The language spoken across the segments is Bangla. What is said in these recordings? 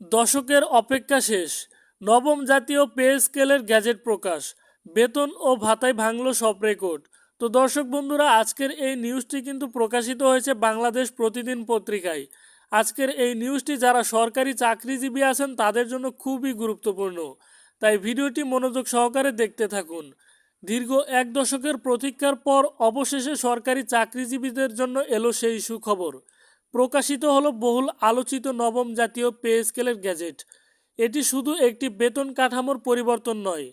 দশকের অপেক্ষা শেষ। নবম জাতীয় পে স্কেলের গ্যাজেট প্রকাশ। বেতন ও ভাতায় ভাঙল সব রেকর্ড। তো দর্শক বন্ধুরা, আজকের এই নিউজটি কিন্তু প্রকাশিত হয়েছে বাংলাদেশ প্রতিদিন পত্রিকায়। আজকের এই নিউজটি যারা সরকারি চাকরিজীবী আছেন, তাদের জন্য খুবই গুরুত্বপূর্ণ। তাই ভিডিওটি মনোযোগ সহকারে দেখতে থাকুন। দীর্ঘ এক দশকের প্রতীক্ষার পর অবশেষে সরকারি চাকরিজীবীদের জন্য এলো সেই সুখবর। প্রকাশিত হলো বহুল আলোচিত নবম জাতীয় পে স্কেলের গ্যাজেট। এটি শুধু একটি বেতন কাঠামোর পরিবর্তন নয়,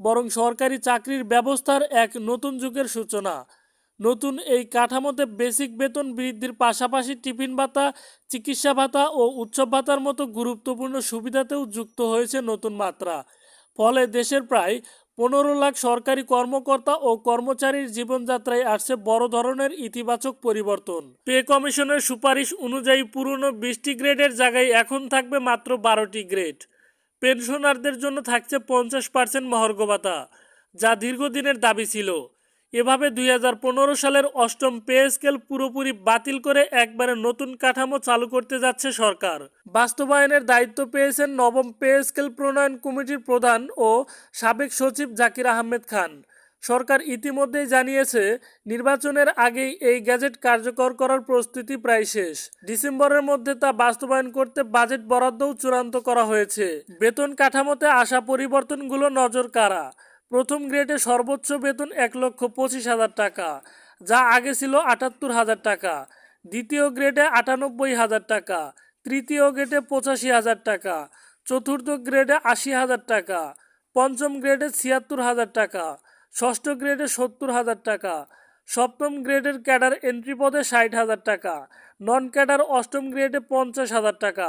বরং সরকারি চাকরির ব্যবস্থার এক নতুন যুগের সূচনা। নতুন এই কাঠামোতে বেসিক বেতন বৃদ্ধির পাশাপাশি টিফিন ভাতা, চিকিৎসা ভাতা ও উৎসব ভাতার মতো গুরুত্বপূর্ণ সুবিধাতেও যুক্ত হয়েছে নতুন মাত্রা। ফলে দেশের প্রায় পনেরো লাখ সরকারি কর্মকর্তা ও কর্মচারীর জীবনযাত্রায় আসছে বড় ধরনের ইতিবাচক পরিবর্তন। পে কমিশনের সুপারিশ অনুযায়ী পুরনো বিশটি গ্রেডের জায়গায় এখন থাকবে মাত্র বারোটি গ্রেড। পেনশনারদের জন্য থাকছে পঞ্চাশ পার্সেন্ট মহর্ঘ ভাতা যা দীর্ঘদিনের দাবি ছিল। এভাবে দুই হাজার পনেরো সালের অষ্টম পে স্কেল পুরোপুরি বাতিল করে একবারে নতুন কাঠামো চালু করতে যাচ্ছে সরকার। বাস্তবায়নের দায়িত্ব পেয়েছেন নবম পে স্কেল প্রণয়ন কমিটির প্রধান ও সাবেক সচিব জাকির আহমেদ খান। সরকার ইতিমধ্যেই জানিয়েছে, নির্বাচনের আগেই এই গ্যাজেট কার্যকর করার প্রস্তুতি প্রায় শেষ। ডিসেম্বরের মধ্যে তা বাস্তবায়ন করতে বাজেট বরাদ্দও চূড়ান্ত করা হয়েছে। বেতন কাঠামোতে আসা পরিবর্তনগুলো নজর কারা প্রথম গ্রেডে সর্বোচ্চ বেতন এক লক্ষ পঁচিশ হাজার টাকা যা আগে ছিল আটাত্তর হাজার টাকা দ্বিতীয় গ্রেডে আটানব্বই হাজার টাকা তৃতীয় গ্রেডে পঁচাশি হাজার টাকা চতুর্থ গ্রেডে আশি হাজার টাকা পঞ্চম গ্রেডে ছিয়াত্তর হাজার টাকা ষষ্ঠ গ্রেডে সত্তর হাজার টাকা সপ্তম গ্রেডের ক্যাডার এন্ট্রি পদে ষাট হাজার টাকা নন ক্যাডার অষ্টম গ্রেডে পঞ্চাশ হাজার টাকা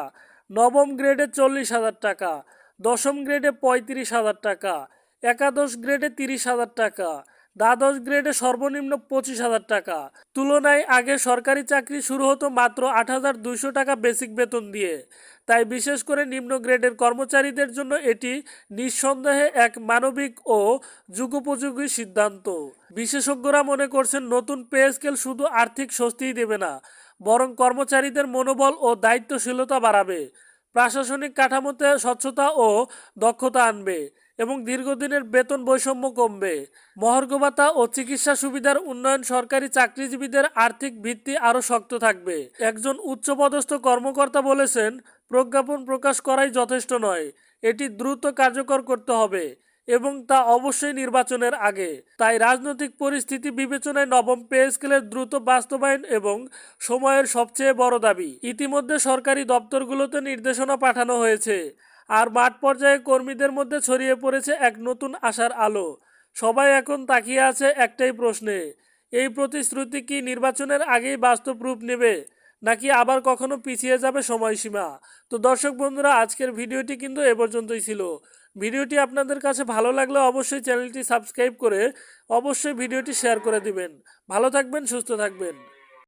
নবম গ্রেডে চল্লিশ হাজার টাকা দশম গ্রেডে পঁয়ত্রিশ হাজার টাকা একাদশ গ্রেডে তিরিশ হাজার টাকা, দ্বাদশ গ্রেডে সর্বনিম্ন পঁচিশ হাজার টাকা। তুলনায় আগে সরকারি চাকরি শুরু হতো মাত্র আট হাজার দুইশো টাকা বেসিক বেতন দিয়ে। তাই বিশেষ করে নিম্ন গ্রেডের কর্মচারীদের জন্য এটি নিঃসন্দেহে এক মানবিক ও যুগোপযোগী সিদ্ধান্ত। বিশেষজ্ঞরা মনে করছেন নতুন পে স্কেল শুধু আর্থিক স্বস্তিই দেবে না, বরং কর্মচারীদের মনোবল ও দায়িত্বশীলতা বাড়াবে, প্রশাসনিক কাঠামোতে স্বচ্ছতা ও দক্ষতা আনবে। এবং দীর্ঘদিনের বেতন বৈষম্য কমবে। মহার্ঘ ভাতা ও চিকিৎসা সুবিধার উন্নয়ন সরকারি চাকরিজীবীদের আর্থিক ভিত্তি আরও শক্ত থাকবে। একজন উচ্চপদস্থ কর্মকর্তা বলেছেন, প্রজ্ঞাপন প্রকাশ করাই যথেষ্ট নয়, এটি দ্রুত কার্যকর করতে হবে এবং তা অবশ্যই নির্বাচনের আগে। তাই রাজনৈতিক পরিস্থিতি বিবেচনায় নবম পে স্কেলের দ্রুত বাস্তবায়ন এবং সময়ের সবচেয়ে বড় দাবি। ইতিমধ্যে সরকারি দপ্তরগুলোতে নির্দেশনা পাঠানো হয়েছে। আর মাঠ পর্যায়ে কর্মীদের মধ্যে ছড়িয়ে পড়েছে এক নতুন আশার আলো। সবাই এখন তাকিয়ে আছে একটাই প্রশ্নে, এই প্রতিশ্রুতি কি নির্বাচনের আগেই বাস্তব রূপ নেবে, নাকি আবার কখনো পিছিয়ে যাবে সময়সীমা? তো দর্শক বন্ধুরা, আজকের ভিডিওটি কিন্তু এ পর্যন্তই ছিল। ভিডিওটি আপনাদের কাছে ভালো লাগলে অবশ্যই চ্যানেলটি সাবস্ক্রাইব করে অবশ্যই ভিডিওটি শেয়ার করে দিবেন। ভালো থাকবেন, সুস্থ থাকবেন।